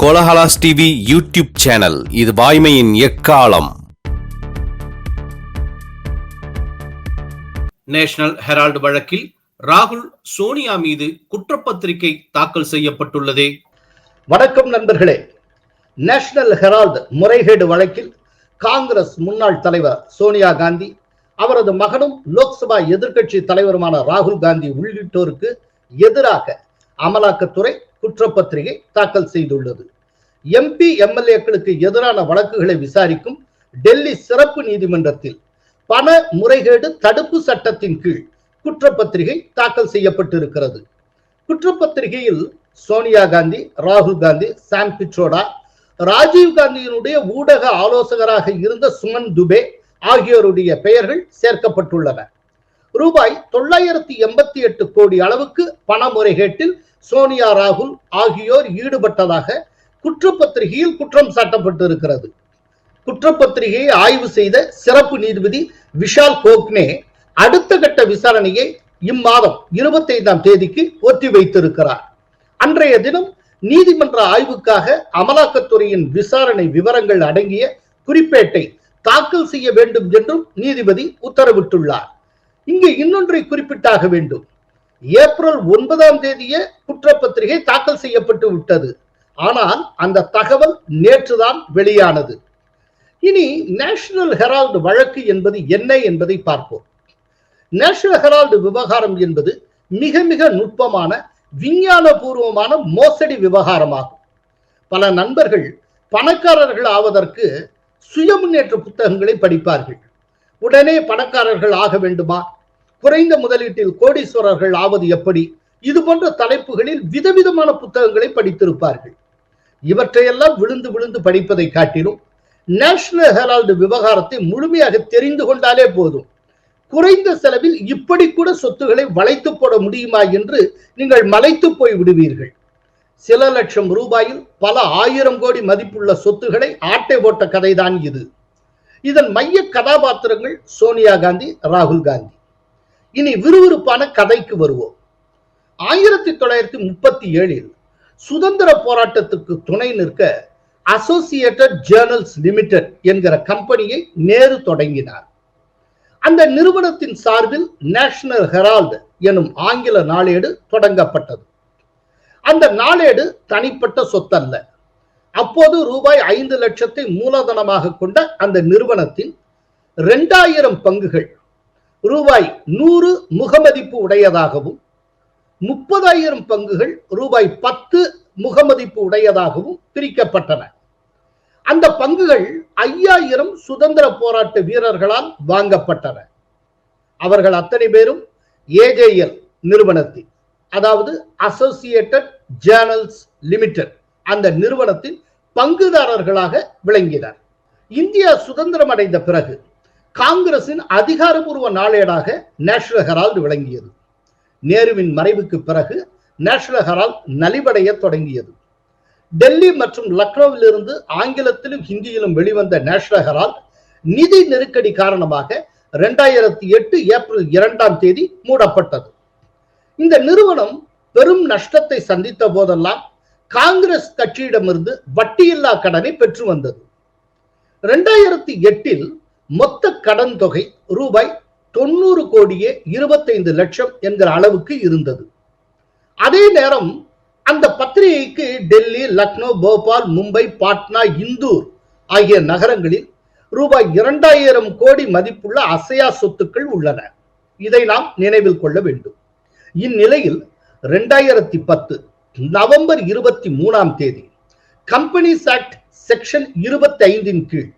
Kolahalas TV YouTube channel. இது வாய்மையின் எக்காலம். நேஷனல் ஹெரால்டு வழக்கில் ராகுல் சோனியா மீது குற்றப்பத்திரிகை தாக்கல் செய்யப்பட்டுள்ளதே. வணக்கம் நண்பர்களே. நேஷனல் ஹெரால்டு முறைகேடு வழக்கில் காங்கிரஸ் முன்னாள் தலைவர் சோனியா காந்தி அவரது மகனும் லோக்சபா எதிர்க்கட்சி தலைவருமான ராகுல் காந்தி உள்ளிட்டோருக்கு எதிராக அமலாக்கத்துறை குற்றப்பத்திரிகை தாக்கல் செய்துள்ளது. எம்பி எம்எல்ஏக்களுக்கு எதிரான வழக்குகளை விசாரிக்கும் டெல்லி சிறப்பு நீதிமன்றத்தில் பண முறைகேடு தடுப்பு சட்டத்தின் கீழ் குற்றப்பத்திரிகை தாக்கல் செய்யப்பட்டிருக்கிறது. குற்றப்பத்திரிகையில் சோனியா காந்தி ராகுல் காந்தி சாம் பிட்ரோடா ராஜீவ் காந்தியினுடைய ஊடக ஆலோசகராக இருந்த சுமன் துபே ஆகியோருடைய பெயர்கள் சேர்க்கப்பட்டுள்ளன. ரூபாய் தொள்ளாயிரத்தி எண்பத்தி எட்டு கோடி அளவுக்கு பண முறைகேட்டில் சோனியா ராகுல் ஆகியோர் ஈடுபட்டதாக குற்றப்பத்திரிகையில் குற்றம் சாட்டப்பட்டிருக்கிறது. குற்றப்பத்திரிகையை ஆய்வு செய்த சிறப்பு நீதிபதி விஷால் கோக்னே அடுத்த கட்ட விசாரணையை இம்மாதம் இருபத்தி ஐந்தாம் தேதிக்கு ஒத்தி வைத்திருக்கிறார். அன்றைய தினம் நீதிமன்ற ஆய்வுக்காக அமலாக்கத்துறையின் விசாரணை விவரங்கள் அடங்கிய குறிப்பேட்டை தாக்கல் செய்ய வேண்டும் என்றும் நீதிபதி உத்தரவிட்டுள்ளார். இங்கே இன்னொன்றை குறிப்பிட்டாக வேண்டும். ஏப்ரல் ஒன்பதாம் தேதியே குற்றப்பத்திரிகை தாக்கல் செய்யப்பட்டு விட்டது. ஆனால் அந்த தகவல் நேற்றுதான் வெளியானது. இனி நேஷனல் ஹெரால்டு வழக்கு என்பது என்ன என்பதை பார்ப்போம். நேஷனல் ஹெரால்டு விவகாரம் என்பது மிக மிக நுட்பமான விஞ்ஞானபூர்வமான மோசடி விவகாரமாகும். பல நண்பர்கள் பணக்காரர்கள் ஆவதற்கு சுய முன்னேற்ற புத்தகங்களை படிப்பார்கள். உடனே பணக்காரர்கள் ஆக வேண்டுமா? குறைந்த முதலீட்டில் கோடீஸ்வரர்கள் ஆவது எப்படி? இது போன்ற தலைப்புகளில் விதவிதமான புத்தகங்களை படித்திருப்பார்கள். இவற்றையெல்லாம் விழுந்து விழுந்து படிப்பதை காட்டிலும் நேஷனல் ஹெரால்டு விவகாரத்தை முழுமையாக தெரிந்து கொண்டாலே போதும். குறைந்த செலவில் இப்படி கூட சொத்துக்களை வளைத்து போட முடியுமா என்று நீங்கள் மலைத்து போய் விடுவீர்கள். சில லட்சம் ரூபாயில் பல ஆயிரம் கோடி மதிப்புள்ள சொத்துக்களை ஆட்டை போட்ட கதைதான் இது. இதன் மைய கதாபாத்திரங்கள் சோனியா காந்தி ராகுல் காந்தி. இனி விறுவிறுப்பான கதைக்கு வருவோம். ஆயிரத்தி தொள்ளாயிரத்தி முப்பத்தி ஏழில் சுதந்திர போராட்டத்துக்கு துணை நிற்க அசோசியேட்டட் ஜேர்னல்ஸ் லிமிடெட் என்கிற கம்பெனியை நேரு தொடங்கினார். அந்த நிறுவனத்தின் சார்பில் நேஷனல் ஹெரால்டு எனும் ஆங்கில நாளேடு தொடங்கப்பட்டது. அந்த நாளேடு தனிப்பட்ட சொத்தல்ல. அப்போது ரூபாய் ஐந்து லட்சத்தை மூலதனமாக கொண்ட அந்த நிறுவனத்தின் இரண்டாயிரம் பங்குகள் ரூபாய் நூறு முகமதிப்பு உடையதாகவும் முப்பதாயிரம் பங்குகள் ரூபாய் பத்து முகமதிப்பு உடையதாகவும் பிரிக்கப்பட்டன. அந்த பங்குகள் ஐயாயிரம் சுதந்திர போராட்ட வீரர்களால் வாங்கப்பட்டன. அவர்கள் அத்தனை பேரும் ஏஜேஎல் நிறுவனத்தின் அதாவது அசோசியேட்டட் ஜேர்னல்ஸ் லிமிடெட் அந்த நிறுவனத்தின் பங்குதாரர்களாக விளங்கினர். இந்தியா சுதந்திரம் அடைந்த பிறகு காங்கிரசின் அதிகாரபூர்வ நாளேடாக நேஷனல் ஹெரால்டு விளங்கியது. நேருவின் மறைவுக்கு பிறகு நேஷனல் ஹெரால்ட் நலிவடைய தொடங்கியது. டெல்லி மற்றும் லக்னோவிலிருந்து ஆங்கிலத்திலும் ஹிந்தியிலும் வெளிவந்த நேஷனல் ஹெரால்ட் நிதி நெருக்கடி காரணமாக இரண்டாயிரத்தி எட்டு ஏப்ரல் இரண்டாம் தேதி மூடப்பட்டது. இந்த நிறுவனம் பெரும் நஷ்டத்தை சந்தித்த போதெல்லாம் காங்கிரஸ் கட்சியிடமிருந்து வட்டியில்லா கடனை பெற்று வந்தது. இரண்டாயிரத்தி எட்டில் மொத்த கடன் தொகை ரூபாய் தொண்ணூறு கோடியே இருபத்தைந்து லட்சம் என்கிற அளவுக்கு இருந்தது. அதே நேரம் அந்த பத்திரிகைக்கு டெல்லி லக்னோ போபால் மும்பை பாட்னா இந்தூர் ஆகிய நகரங்களில் ரூபாய் இரண்டாயிரம் கோடி மதிப்புள்ள அசையா சொத்துக்கள் உள்ளன. இதை நாம் நினைவில் கொள்ள வேண்டும். இந்நிலையில் இரண்டாயிரத்தி பத்து நவம்பர் இருபத்தி மூணாம் தேதி கம்பெனிஸ் ஆக்ட் செக்ஷன் இருபத்தி ஐந்தின் கீழ்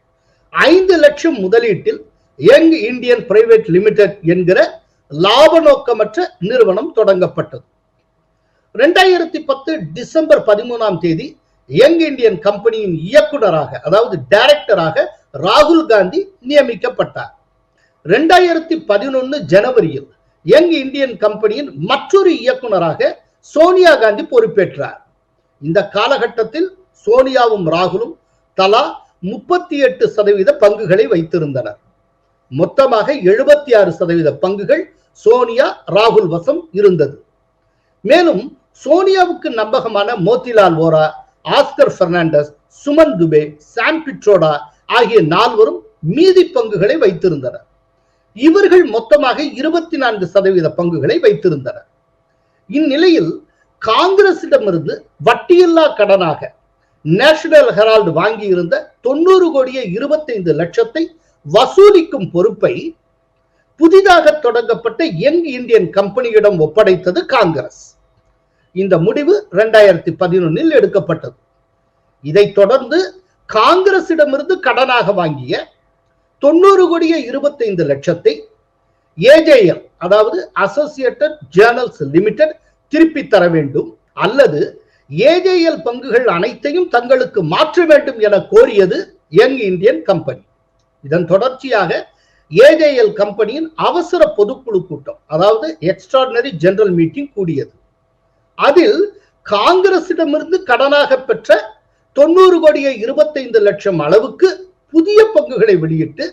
ஐந்து லட்சம் முதலீட்டில் யங் இந்தியன் பிரைவேட் லிமிடெட் என்கிற லாப நோக்கமற்ற நிறுவனம் தொடங்கப்பட்டது. ரெண்டாயிரத்தி பத்து டிசம்பர் பதிமூணாம் தேதி யங் இந்தியன் கம்பெனியின் இயக்குனராக அதாவது டைரக்டராக ராகுல் காந்தி நியமிக்கப்பட்டார். ரெண்டாயிரத்தி பதினொன்னு ஜனவரியில் யங் இந்தியன் கம்பெனியின் மற்றொரு இயக்குனராக சோனியா காந்தி பொறுப்பேற்றார். இந்த காலகட்டத்தில் சோனியாவும் ராகுலும் தலா முப்பத்தி எட்டு சதவீத பங்குகளை வைத்திருந்தனர். மொத்தமாக எழுபத்தி ஆறு சதவீத பங்குகள் சோனியா ராகுல் வசம் இருந்தது. மேலும் சோனியாவுக்கு நம்பகமான மோத்திலால் ஓரா ஆஸ்கர் பெர்னாண்டஸ் சுமன் துபே சாம் பிட்ரோடா ஆகிய நால்வரும் மீதி பங்குகளை வைத்திருந்தனர். இவர்கள் மொத்தமாக இருபத்தி நான்கு சதவீத பங்குகளை வைத்திருந்தனர். இந்நிலையில் காங்கிரசிடமிருந்து வட்டியில்லா கடனாக நேஷனல் ஹெரால்டு வாங்கியிருந்த தொண்ணூறு கோடியே இருபத்தைந்து லட்சத்தை வசூலிக்கும் பொறுப்பை புதிதாக தொடங்கப்பட்ட யங் இந்தியன் கம்பெனியிடம் ஒப்படைத்தது காங்கிரஸ். இந்த முடிவு இரண்டாயிரத்தி பதினொன்னில் எடுக்கப்பட்டது. இதைத் தொடர்ந்து காங்கிரசிடமிருந்து கடனாக வாங்கிய தொண்ணூறு கோடியே இருபத்தைந்து லட்சத்தை ஏஜேஎல் அதாவது அசோசியேட்டட் ஜேர்னல்ஸ் லிமிடெட் திருப்பி தர வேண்டும் அல்லது ஏஜேஎல் பங்குகள் அனைத்தையும் தங்களுக்கு மாற்ற வேண்டும் என கோரியது யங் இந்தியன் கம்பெனி. இதன் தொடர்ச்சியாக ஏஜேஎல் கம்பெனியின் அவசர பொதுக்குழு கூட்டம் அதாவது எக்ஸ்ட்ராடினரி ஜெனரல் மீட்டிங் கூடியது. அதில் காங்கிரசிடமிருந்து கடனாக பெற்ற தொண்ணூறு கோடியே இருபத்தைந்து லட்சம் அளவுக்கு புதிய பங்குகளை வெளியிட்டு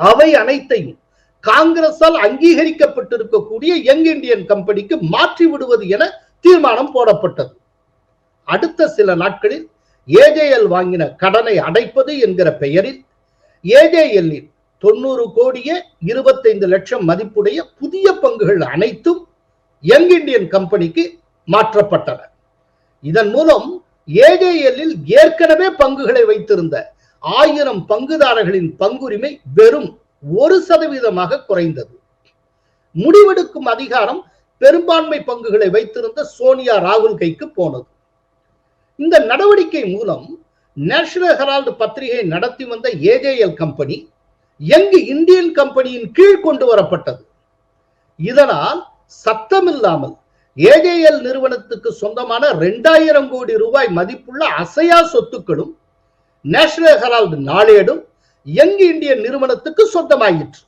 அவை அனைத்தையும் காங்கிரஸால் அங்கீகரிக்கப்பட்டிருக்கக்கூடிய யங் இந்தியன் கம்பெனிக்கு மாற்றி விடுவது என தீர்மானம் போடப்பட்டது. அடுத்த சில நாட்களில் ஏஜேஎல் வாங்கின கடனை அடைப்பது என்கிற பெயரில் ஏஜேஎல்லின் தொண்ணூறு கோடியே இருபத்தைந்து லட்சம் மதிப்புடைய புதிய பங்குகள் அனைத்தும் யங் இண்டியன் கம்பெனிக்கு மாற்றப்பட்டன. இதன் மூலம் ஏஜேஎல்லில் ஏற்கனவே பங்குகளை வைத்திருந்த ஆயிரம் பங்குதாரர்களின் பங்குரிமை வெறும் ஒரு சதவீதமாக குறைந்தது. முடிவெடுக்கும் அதிகாரம் பெரும்பான்மை பங்குகளை வைத்திருந்த சோனியா ராகுல் கைக்கு போனது. இந்த நடவடிக்கை மூலம் நேஷனல் ஹெரால்டு பத்திரிகை நடத்தி வந்த ஏஜேஎல் கம்பெனி யங் இந்தியன் கம்பெனியின் கீழ் கொண்டு வரப்பட்டது. இதனால் சத்தமில்லாமல் ஏஜேஎல் நிறுவனத்துக்கு சொந்தமான இரண்டாயிரம் கோடி ரூபாய் மதிப்புள்ள அசையா சொத்துக்களும் நேஷனல் ஹெரால்டு நாளேடும் யங் இந்தியன் நிறுவனத்துக்கு சொந்தமாயிற்று.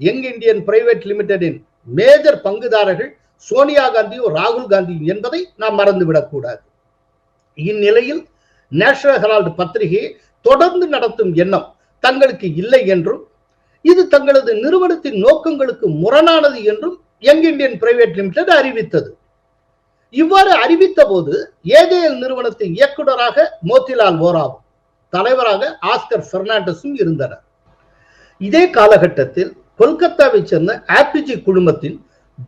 யங் இந்தியன் பிரைவேட் லிமிடெடின் மேஜர் பங்குதாரர்கள் சோனியா காந்தியும் ராகுல் காந்தியும் என்பதை நாம் மறந்துவிடக்கூடாது. இந்நிலையில் நேஷனல் ஹெரால்டு பத்திரிகையை தொடர்ந்து நடத்தும் எண்ணம் தங்களுக்கு இல்லை என்றும் இது தங்களது நிறுவனத்தின் நோக்கங்களுக்கு முரணானது என்றும் யங் இந்தியன் பிரைவேட் லிமிடெட் அறிவித்தது. இவ்வாறு அறிவித்த போது ஏஜேஎல் நிறுவனத்தின் இயக்குநராக மோத்திலால் ஓராவும் தலைவராக ஆஸ்கர் பெர்னாண்டஸும் இருந்தனர். இதே காலகட்டத்தில் கொல்கத்தாவை சேர்ந்த ஆப்பிஜி குழுமத்தின்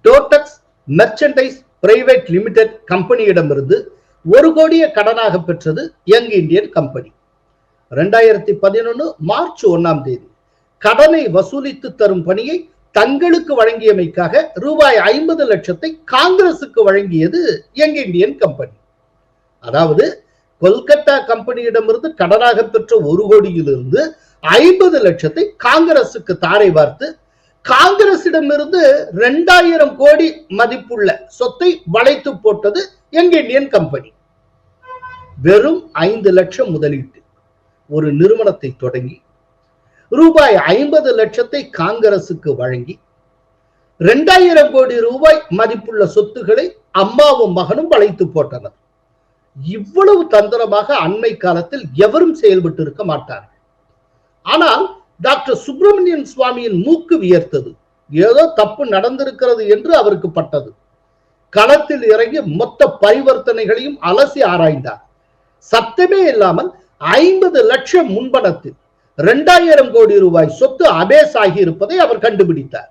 டோட்டக்ஸ் மெர்ச்சன்டைஸ் பிரைவேட் லிமிடெட் கம்பெனியிடமிருந்து ஒரு கோடிய கடனாக பெற்றது யங் இந்தியன் கம்பெனி. ரெண்டாயிரத்தி பதினொன்னு மார்ச் ஒன்னாம் தேதி கடனை வசூலித்து தரும் பணியை தங்களுக்கு வழங்கியமைக்காக ரூபாய் ஐம்பது லட்சத்தை காங்கிரசுக்கு வழங்கியது யங் இந்தியன் கம்பெனி. அதாவது கொல்கத்தா கம்பெனியிடமிருந்து கடனாக பெற்ற ஒரு கோடியிலிருந்து ஐம்பது லட்சத்தை காங்கிரசுக்கு தாரை பார்த்து காங்கிரசிடமிருந்து ரெண்டாயிரம் கோடி மதிப்புள்ள சொத்தை வளைத்து போட்டது எங்க இந்தியன் கம்பெனி. வெறும் ஐந்து லட்சம் முதலீட்டு. ஒரு நிறுவனத்தை தொடங்கி ரூபாய் ஐம்பது லட்சத்தை காங்கிரசுக்கு வழங்கி ரெண்டாயிரம் கோடி ரூபாய் மதிப்புள்ள சொத்துக்களை அம்மாவும் மகனும் வளைத்து போட்டனர். இவ்வளவு தந்திரமாக அண்மை காலத்தில் எவரும் செயல்பட்டு இருக்க மாட்டார்கள். ஆனால் டாக்டர் சுப்பிரமணியன் சுவாமியின் மூக்கு வியர்த்தது. ஏதோ தப்பு நடந்திருக்கிறது என்று அவருக்கு பட்டது. களத்தில் இறங்கி மொத்த பரிவர்த்தனைகளையும் அலசி ஆராய்ந்தார். சத்தமே இல்லாமல் ஐம்பது லட்சம் முன்பணத்தில் இரண்டாயிரம் கோடி ரூபாய் சொத்து அபேஸ் ஆகி இருப்பதை அவர் கண்டுபிடித்தார்.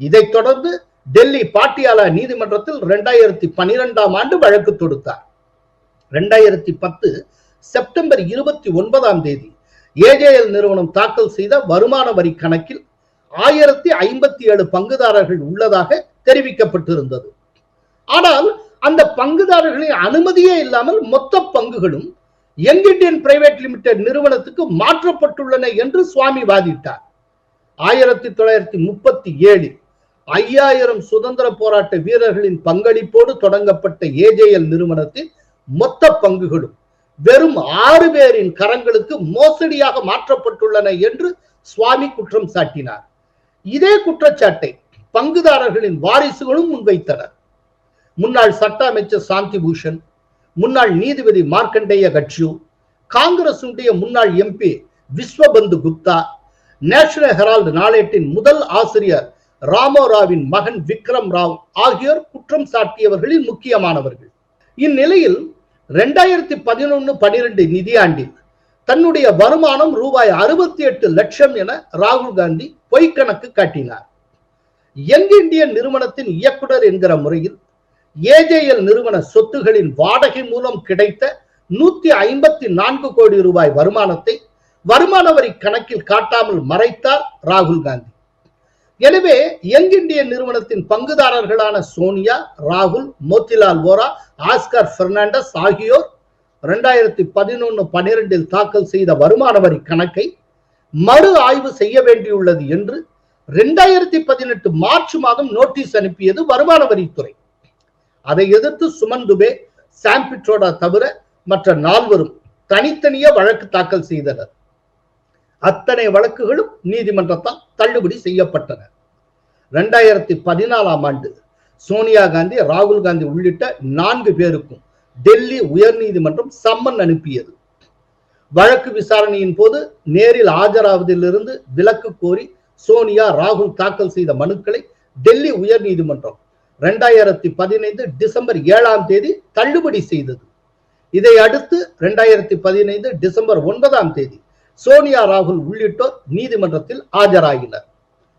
இதைத் தொடர்ந்து டெல்லி பாட்டியாலா நீதிமன்றத்தில் இரண்டாயிரத்தி பனிரெண்டாம் ஆண்டு வழக்கு தொடுத்தார். இரண்டாயிரத்தி பத்து செப்டம்பர் இருபத்தி ஒன்பதாம் தேதி ஏஜேஎல் நிறுவனம் தாக்கல் செய்த வருமான வரி கணக்கில் ஆயிரத்தி ஐம்பத்தி ஏழு பங்குதாரர்கள் உள்ளதாக தெரிவிக்கப்பட்டிருந்தது. ஆனால் அந்த பங்குதாரர்களின் அனுமதியே இல்லாமல் மொத்த பங்குகளும் யங் இண்டியன் பிரைவேட் லிமிடெட் நிறுவனத்துக்கு மாற்றப்பட்டுள்ளன என்று சுவாமி வாதிட்டார். ஆயிரத்தி தொள்ளாயிரத்தி முப்பத்தி ஏழில் ஐயாயிரம் சுதந்திர போராட்ட வீரர்களின் பங்களிப்போடு தொடங்கப்பட்ட ஏஜேஎல் நிறுவனத்தின் மொத்த பங்குகளும் வெறும் ஆறு பேரின் கரங்களுக்கு மோசடியாக மாற்றப்பட்டுள்ளன என்று சுவாமி குற்றம் சாட்டினார். இதே குற்றச்சாட்டை பங்குதாரர்களின் வாரிசுகளும் முன்வைத்தனர். முன்னாள் சட்ட அமைச்சர் சாந்தி பூஷன் முன்னாள் நீதிபதி மார்க்கண்டேய கட்சியூ காங்கிரஸ் முன்னாள் MP Vishwabandhu Gupta National Herald நாளேட்டின் முதல் ஆசிரியர் ராமோராவின் மகன் விக்ரம் ராவ் ஆகியோர் குற்றம் சாட்டியவர்களில் முக்கியமானவர்கள். இந்நிலையில் ரெண்டாயிரத்தி பதினொன்னு பனிரெண்டு நிதியாண்டில் தன்னுடைய வருமானம் ரூபாய் அறுபத்தி எட்டு லட்சம் என ராகுல் காந்தி பொய்க்கணக்கு காட்டினார். யங் இந்தியன் நிறுவனத்தின் இயக்குனர் என்கிற முறையில் ஏஜேஎல் நிறுவன சொத்துகளின் வாடகை மூலம் கிடைத்த நூத்தி ஐம்பத்தி நான்கு கோடி ரூபாய் வருமானத்தை வருமான வரி கணக்கில் காட்டாமல் மறைத்தார் ராகுல் காந்தி. எனவே யங் இந்தியன் நிறுவனத்தின் பங்குதாரர்களான சோனியா ராகுல் மோத்திலால் ஓரா ஆஸ்கர் பெர்னாண்டஸ் ஆகியோர் இரண்டாயிரத்தி பதினொன்னு பனிரெண்டில் தாக்கல் செய்த வருமான வரி கணக்கை மறு ஆய்வு செய்ய வேண்டியுள்ளது என்று ரெண்டாயிரத்தி பதினெட்டு மார்ச் மாதம் நோட்டீஸ் அனுப்பியது வருமான வரித்துறை. அதை எதிர்த்து சுமன் துபே சாம்பிட்ரோடா தவிர மற்ற நால்வரும் தனித்தனியே வழக்கு தாக்கல் செய்தனர். அத்தனை வழக்குகளும் நீதிமன்றத்தால் தள்ளுபடி செய்யப்பட்டன. இரண்டாயிரத்தி பதினாலாம் ஆண்டு சோனியா காந்தி ராகுல் காந்தி உள்ளிட்ட நான்கு பேருக்கும் டெல்லி உயர்நீதிமன்றம் சம்மன் அனுப்பியது. வழக்கு விசாரணையின் போது நேரில் ஆஜராவதிலிருந்து விலக்கு கோரி சோனியா ராகுல் தாக்கல் செய்த மனுக்களை டெல்லி உயர்நீதிமன்றம் இரண்டாயிரத்தி பதினைந்து டிசம்பர் ஏழாம் தேதி தள்ளுபடி செய்தது. இதை அடுத்து இரண்டாயிரத்தி பதினைந்து டிசம்பர் ஒன்பதாம் தேதி சோனியா ராகுல் உள்ளிட்டோர் நீதிமன்றத்தில் ஆஜராகினர்.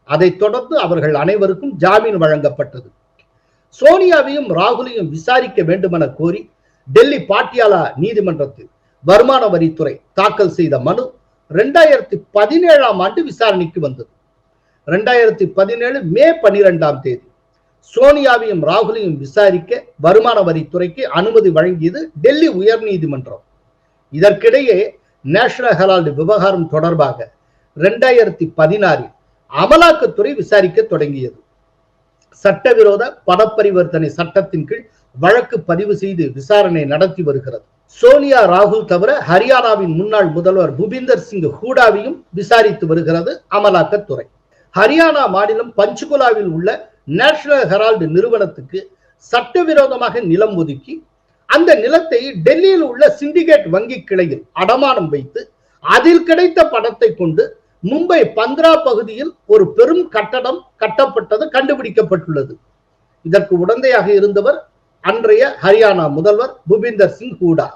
அதைத் தொடர்ந்து அவர்கள் அனைவருக்கும் ஜாமீன் வழங்கப்பட்டது. சோனியாவையும் ராகுலையும் விசாரிக்க வேண்டுமென கோரி டெல்லி பாட்டியாலா நீதிமன்றத்தில் வருமான வரித்துறை தாக்கல் செய்த மனு ரெண்டாயிரத்தி பதினேழாம் ஆண்டு விசாரணைக்கு வந்தது. ரெண்டாயிரத்தி பதினேழு மே பனிரெண்டாம் தேதி சோனியாவையும் ராகுலையும் விசாரிக்க வருமான வரித்துறைக்கு அனுமதி வழங்கியது டெல்லி உயர்நீதிமன்றம். இதற்கிடையே நேஷனல் ஹெரால்டு விவகாரம் தொடர்பாக ரெண்டாயிரத்தி பதினாறில் அமலாக்கத்துறை விசாரிக்க தொடங்கியது. சட்டவிரோத பணப்பரிவர்த்தனை சட்டத்தின் கீழ் வழக்கு பதிவு செய்து விசாரணை நடத்தி வருகிறது. சோனியா ராகுல் தவிர ஹரியானாவின் முன்னாள் முதல்வர் புபிந்தர் சிங் ஹூடாவையும் விசாரித்து வருகிறது அமலாக்கத்துறை. ஹரியானா மாநிலம் பஞ்சுகுலாவில் உள்ள நேஷனல் ஹெரால்டு நிறுவனத்துக்கு சட்டவிரோதமாக நிலம் ஒதுக்கி அந்த நிலத்தை டெல்லியில் உள்ள சிண்டிகேட் வங்கி கிளையில் அடமானம் வைத்து அதில் கிடைத்த பணத்தை கொண்டு மும்பை பந்த்ரா பகுதியில் ஒரு பெரும் கட்டடம் கட்டப்பட்டது கண்டுபிடிக்கப்பட்டுள்ளது. இதற்கு உடந்தையாக இருந்தவர் அன்றைய ஹரியானா முதல்வர் புபிந்தர் சிங் ஹூடா.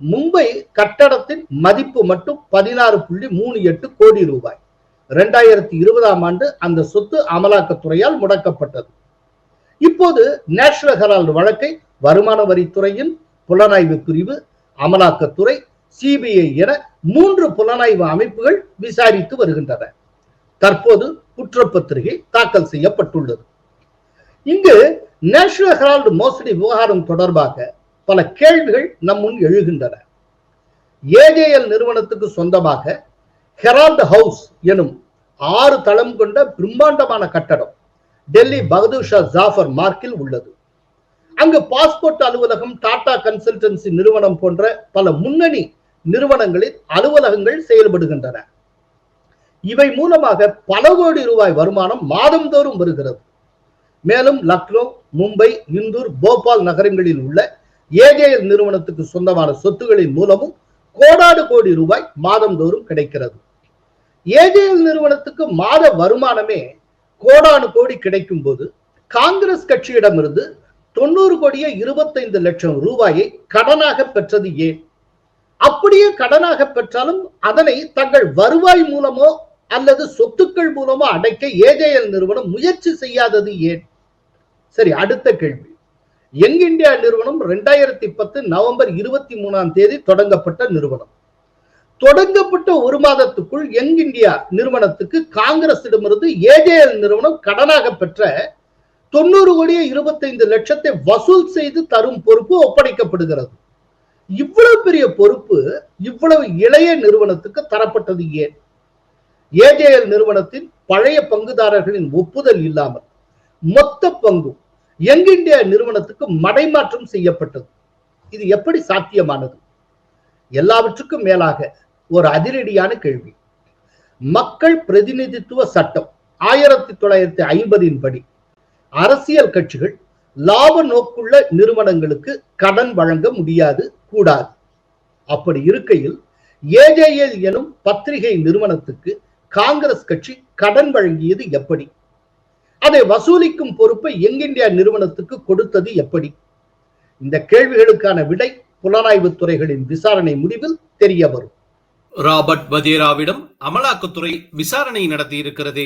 மும்பை கட்டடத்தின் மதிப்பு மட்டும் பதினாறு புள்ளி மூணு எட்டு கோடி ரூபாய். இரண்டாயிரத்தி இருபதாம் ஆண்டு அந்த சொத்து அமலாக்கத்துறையால் முடக்கப்பட்டது. இப்போது நேஷனல் ஹெரால்டு வழக்கை வருமான வரித்துறையின் புலனாய்வு பிரிவு அமலாக்கத்துறை சிபிஐ என மூன்று புலனாய்வு அமைப்புகள் விசாரித்து வருகின்றன. தற்போது குற்றப்பத்திரிகை தாக்கல் செய்யப்பட்டுள்ளது. இங்கு நேஷனல் ஹெரால்டு மோசடி விவகாரம் தொடர்பாக பல கேள்விகள் நம் முன் எழுகின்றன. ஏஜேஎல் நிறுவனத்துக்கு சொந்தமாக ஹெரால்டு ஹவுஸ் எனும் ஆறு தளம் கொண்ட பிரம்மாண்டமான கட்டடம் டெல்லி பகதூர் ஷா ஜாஃபர் மார்க்கில் உள்ளது. அங்கு பாஸ்போர்ட் அலுவலகம் டாடா கன்சல்டன்சி நிறுவனம் போன்ற பல முன்னணி நிறுவனங்களில் அலுவலகங்கள் செயல்படுகின்றன. இவை மூலமாக பல கோடி ரூபாய் வருமானம் மாதந்தோறும் வருகிறது. மேலும் லக்னோ மும்பை இந்தூர் போபால் நகரங்களில் உள்ள ஏஜேஎல் நிறுவனத்துக்கு சொந்தமான சொத்துகளின் மூலமும் கோடாடு கோடி ரூபாய் மாதந்தோறும் கிடைக்கிறது. ஏஜேஎல் நிறுவனத்துக்கு மாத வருமானமே கோடானு கோடி கிடைக்கும் போது காங்கிரஸ் கட்சியிடமிருந்து தொண்ணூறு கோடியே இருபத்தைந்து லட்சம் ரூபாயை கடனாக பெற்றது ஏன்? அப்படியே கடனாக பெற்றாலும் அதனை தங்கள் வருவாய் மூலமோ அல்லது சொத்துக்கள் மூலமோ அடைக்க ஏஜேஎல் நிறுவனம் முயற்சி செய்யாதது ஏன்? சரி அடுத்த கேள்வி. யங் இந்தியா நிறுவனம் ரெண்டாயிரத்தி பத்து நவம்பர் இருபத்தி மூணாம் தேதி தொடங்கப்பட்ட நிறுவனம். தொடங்கப்பட்ட ஒரு மாதத்துக்குள் யங் இந்தியா நிறுவனத்துக்கு காங்கிரசிடமிருந்து ஏஜேஎல் நிறுவனம் கடனாக பெற்ற தொண்ணூறு கோடியே இருபத்தைந்து லட்சத்தை வசூல் செய்து தரும் பொறுப்பு ஒப்படைக்கப்படுகிறது. இவ்வளவு பெரிய பொறுப்பு இவ்வளவு இளைய நிறுவனத்துக்கு தரப்பட்டது ஏன்? ஏஜேஎல் நிறுவனத்தின் பழைய பங்குதாரர்களின் ஒப்புதல் இல்லாமல் மொத்த பங்கும் யங் இந்தியா நிறுவனத்துக்கு மடைமாற்றம் செய்யப்பட்டது. இது எப்படி சாத்தியமானது? எல்லாவற்றுக்கும் மேலாக ஒரு அதிரடியான கேள்வி. மக்கள் பிரதிநிதித்துவ சட்டம் ஆயிரத்தி தொள்ளாயிரத்தி ஐம்பதின் படி அரசியல் கட்சிகள் லாப நோக்குள்ள நிறுவனங்களுக்கு கடன் வழங்க முடியாது கூடாது. அப்படி இருக்கையில் ஏஜேஎல் எனும் பத்திரிகை நிறுவனத்துக்கு காங்கிரஸ் கட்சி கடன் வழங்கியது எப்படி? அதை வசூலிக்கும் பொறுப்பை எங் இந்தியா நிறுவனத்துக்கு கொடுத்தது எப்படி? இந்த கேள்விகளுக்கான விடை புலனாய்வு துறைகளின் விசாரணை முடிவில் தெரிய வரும். ராபர்ட் வதேராவிடம் அமலாக்கத்துறை விசாரணை நடத்தி இருக்கிறது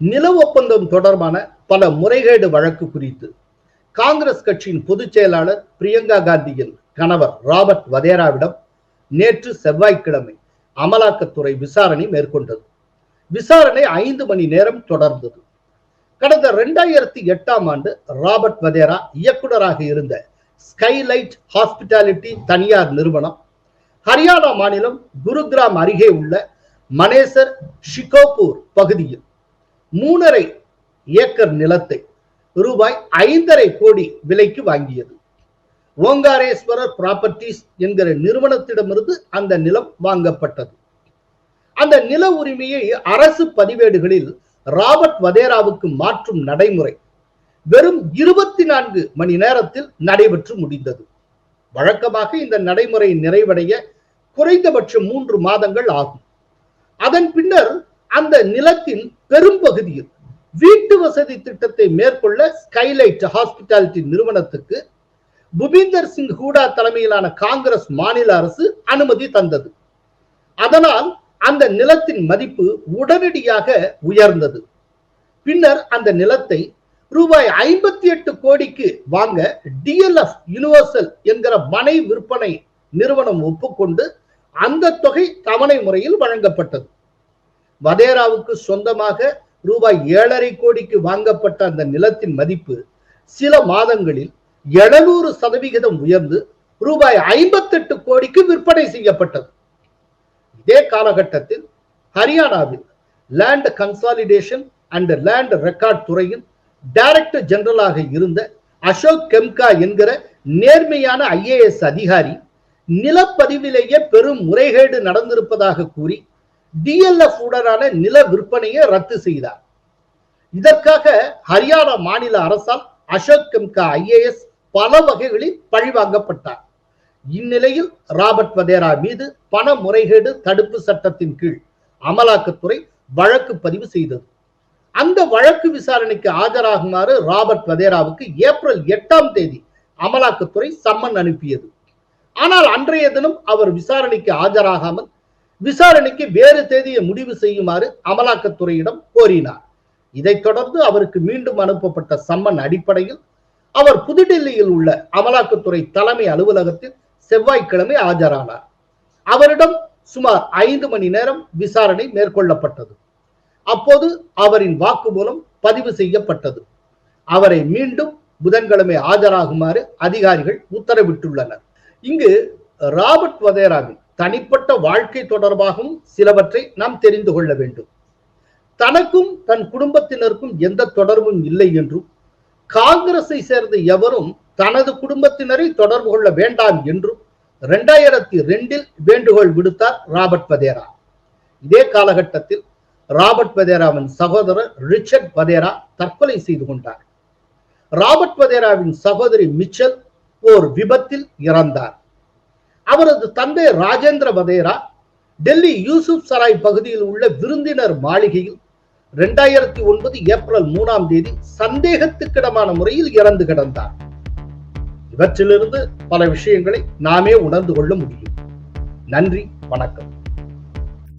நில ஒப்பந்தம் தொடர்பான பல முறைகேடு வழக்கு குறித்து காங்கிரஸ் கட்சியின் பொதுச் செயலாளர் பிரியங்கா காந்தியின் கணவர் ராபர்ட் வதேராவிடம் நேற்று செவ்வாய்க்கிழமை அமலாக்கத்துறை விசாரணை மேற்கொண்டது. விசாரணை ஐந்து மணி நேரம் தொடர்ந்தது. கடந்த இரண்டாயிரத்தி எட்டாம் ஆண்டு ராபர்ட் வதேரா இயக்குனராக இருந்த ஸ்கைலைட் ஹாஸ்பிட்டாலிட்டி தனியார் நிறுவனம் ஹரியானா மாநிலம் குருகிராம் அருகே உள்ள மனேசர் ஷிகோபூர் பகுதியில் மூணரை ஏக்கர் நிலத்தை ரூபாய் ஐந்தரை கோடி விலைக்கு வாங்கியது. ஓங்காரேஸ்வரர் ப்ராப்பர்ட்டிஸ் என்கிற நிறுவனத்திடமிருந்து அந்த நிலம் வாங்கப்பட்டது. அந்த நில உரிமையை அரசு பதிவேடுகளில் ராபர்ட் வதேராவுக்கு மாற்றும் நடைமுறை வெறும் இருபத்தி நான்கு மணி நேரத்தில் நடைபெற்று முடிந்தது. வழக்கமாக இந்த நடைமுறை நிறைவடைய குறைந்தபட்சம் மூன்று மாதங்கள் ஆகும். அதன் பின்னர் அந்த நிலத்தின் பெரும்பகுதியில் வீட்டு வசதி திட்டத்தை மேற்கொள்ள ஸ்கைலைட் ஹாஸ்பிட்டாலிட்டி நிறுவனத்துக்கு புபீந்தர் சிங் ஹூடா தலைமையிலான காங்கிரஸ் மாநில அரசு அனுமதி தந்தது. அதனால் அந்த நிலத்தின் மதிப்பு உடனடியாக உயர்ந்தது. பின்னர் அந்த நிலத்தை ரூபாய் ஐம்பத்தி எட்டு கோடிக்கு வாங்க டிஎல்எஃப் யூனிவர்சல் என்கிற மனை விற்பனை நிறுவனம் ஒப்புக்கொண்டு அந்த தொகை தவணை முறையில் வழங்கப்பட்டது. வதேராவுக்கு சொந்தமாக ரூபாய் ஏழரை கோடிக்கு வாங்கப்பட்ட அந்த நிலத்தின் மதிப்பு சில மாதங்களில் எழுநூறு சதவிகிதம் உயர்ந்து ரூபாய் ஐம்பத்தெட்டு கோடிக்கு விற்பனை செய்யப்பட்டது. இதே காலகட்டத்தில் ஹரியானாவில் land consolidation and land record துறையின் டைரக்டர் ஜெனரலாக இருந்த அசோக் கெம்கா என்கிற நேர்மையான ஐஏஎஸ் அதிகாரி நிலப்பதிவிலேயே பெரும் முறைகேடு நடந்திருப்பதாக கூறி டிஎல்எஃப் உடனான நில விற்பனையை ரத்து செய்தார். இதற்காக ஹரியானா மாநில அரசால் அசோக் கெம்கா ஐஏஎஸ் பல வகைகளில் பழிவாங்கப்பட்டார். இந்நிலையில் ராபர்ட் வதேரா மீது பண முறைகேடு தடுப்பு சட்டத்தின் கீழ் அமலாக்கத்துறை வழக்கு பதிவு செய்தது. அந்த வழக்கு விசாரணைக்கு ஆஜராகுமாறு ராபர்ட் வதேராவுக்கு ஏப்ரல் எட்டாம் தேதி அமலாக்கத்துறை சம்மன் அனுப்பியது. ஆனால் அன்றைய தினம் அவர் விசாரணைக்கு ஆஜராகாமல் விசாரணைக்கு வேறு தேதியை முடிவு செய்யுமாறு அமலாக்கத்துறையிடம் கோரினார். இதைத் தொடர்ந்து அவருக்கு மீண்டும் அனுப்பப்பட்ட சம்மன் அடிப்படையில் அவர் புதுடெல்லியில் உள்ள அமலாக்கத்துறை தலைமை அலுவலகத்தில் செவ்வாய்க்கிழமை ஆஜரானார். அவரிடம் சுமார் ஐந்து மணி நேரம் விசாரணை மேற்கொள்ளப்பட்டது. அப்போது அவரின் வாக்குமூலம் பதிவு செய்யப்பட்டது. அவரை மீண்டும் புதன்கிழமை ஆஜராகுமாறு அதிகாரிகள் உத்தரவிட்டுள்ளனர். இங்கு ராபர்ட் வதேராவின் தனிப்பட்ட வாழ்க்கை தொடர்பாகவும் சிலவற்றை நாம் தெரிந்து கொள்ள வேண்டும். தனக்கும் தன் குடும்பத்தினருக்கும் எந்த தொடர்பும் இல்லை என்றும் காங்கிரஸை சேர்ந்த எவரும் தனது குடும்பத்தினரை தொடர்பு கொள்ள வேண்டாம் என்றும் இரண்டாயிரத்தி ரெண்டில் வேண்டுகோள் விடுத்தார் ராபர்ட் வதேரா. இதே காலகட்டத்தில் ராபர்ட் பதேராவின் சகோதரர் ரிச்சர்ட் பதேரா தற்கொலை செய்து கொண்டார். ராபர்ட் பதேராவின் சகோதரி மிச்சல் ஓர் விபத்தில் இறந்தார். அவரது தந்தை ராஜேந்திர பதேரா டெல்லி யூசுப் சராய் பகுதியில் உள்ள விருந்தினர் மாளிகையில் இரண்டாயிரத்தி ஒன்பது ஏப்ரல் மூணாம் தேதி சந்தேகத்துக்கிடமான முறையில் இறந்து கிடந்தார். இவற்றிலிருந்து பல விஷயங்களை நாமே உணர்ந்து கொள்ள முடியும். நன்றி வணக்கம்.